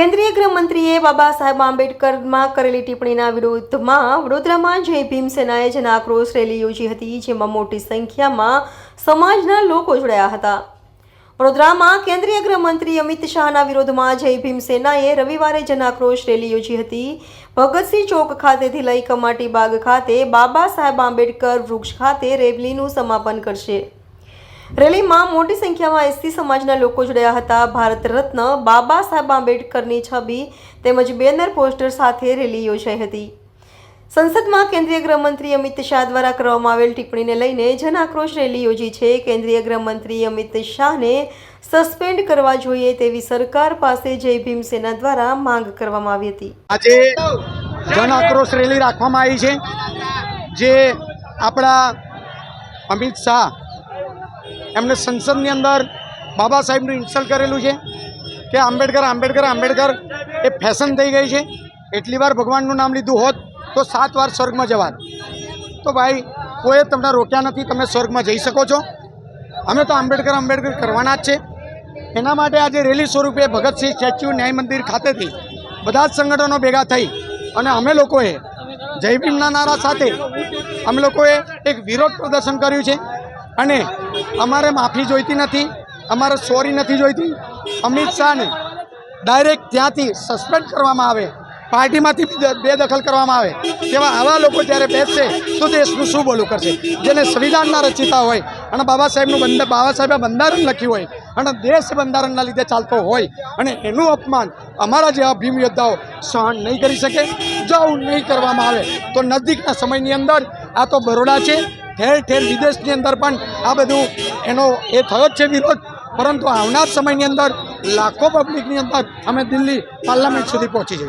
કેન્દ્રીય ગૃહમંત્રીએ બાબા સાહેબ આંબેડકરમાં કરેલી ટિપ્પણીના વિરોધમાં વડોદરામાં જય ભીમ સેનાએ જન આક્રોશ રેલી યોજી હતી, જેમાં મોટી સંખ્યામાં સમાજના લોકો જોડાયા હતા. વડોદરામાં કેન્દ્રીય ગૃહમંત્રી અમિત શાહના વિરોધમાં જય ભીમ સેનાએ રવિવારે જન આક્રોશ રેલી યોજી હતી. ભગતસિંહ ચોક ખાતેથી લઈ કમાટી બાગ ખાતે બાબા સાહેબ આંબેડકર વૃક્ષ ખાતે રેલીનું સમાપન કરશે. રેલીમાં મોટી સંખ્યામાં એસટી સમાજના લોકો જોડાયા હતા. ભારત રત્ન બાબા સાહેબ આંબેડકરની છબી તેમજ બેનર પોસ્ટર સાથે રેલી યોજાઈ હતી. સંસદમાં કેન્દ્રીય ગૃહમંત્રી અમિત શાહ દ્વારા કરવામાં આવેલ ટિપ્પણીને લઈને જન આક્રોશ રેલી યોજી છે. કેન્દ્રીય ગૃહમંત્રી અમિત શાહને સસ્પેન્ડ કરવા જોઈએ તેવી સરકાર પાસે જય ભીમ સેના દ્વારા માંગ કરવામાં આવી હતી. આજે જન આક્રોશ રેલી રાખવામાં આવી છે. જે આપણા અમિત શાહ એમને સંસદની અંદર બાબા સાહેબનું ઇન્સલ્ટ કરેલું છે કે આંબેડકર આંબેડકર આંબેડકર, એ ફેશન થઈ ગઈ છે. એટલી વાર ભગવાનનું નામ લીધું હોત તો સાત વાર સ્વર્ગમાં જવાત. તો ભાઈ, કોઈએ તમને રોક્યા નથી, તમે સ્વર્ગમાં જઈ શકો છો. અમે તો આંબેડકર આંબેડકર કરવાના જ છે. એના માટે આજે રેલી સ્વરૂપે ભગતસિંહ સ્ટેચ્યુ ન્યાય મંદિર ખાતેથી બધા જ સંગઠનો ભેગા થઈ અને અમે લોકોએ જય ભીમના નારા સાથે અમે લોકોએ એક વિરોધ પ્રદર્શન કર્યું છે. અને અમારે માફી જોઈતી નથી, અમારે સોરી નથી જોઈતી. અમિત શાહને ડાયરેક્ટ ત્યાંથી સસ્પેન્ડ કરવામાં આવે, પાર્ટીમાંથી બેદખલ કરવામાં આવે, તેવા આવા લોકો જ્યારે બેસશે, તો દેશનું શું બોલું કરશે? જેને સંવિધાનના રચિતા હોય અને બાબા સાહેબનું બંધ, બાબા સાહેબે બંધારણ લખ્યું હોય અને દેશ બંધારણના લીધે ચાલતો હોય અને એનું અપમાન અમારા જેવા ભીમ યોદ્ધાઓ સહન નહીં કરી શકે, જો આવું નહીં કરવામાં આવે, તો નજીકના સમયની અંદર આ તો બરોડા છે ઠેર ઠેર વિદેશની અંદર પણ આ બધું એનો એ થયો જ છે વિરોધ. પરંતુ આવનાર સમયની અંદર લાખો પબ્લિકની અંદર અમે દિલ્હી પાર્લામેન્ટ સુધી પહોંચી જઈશું.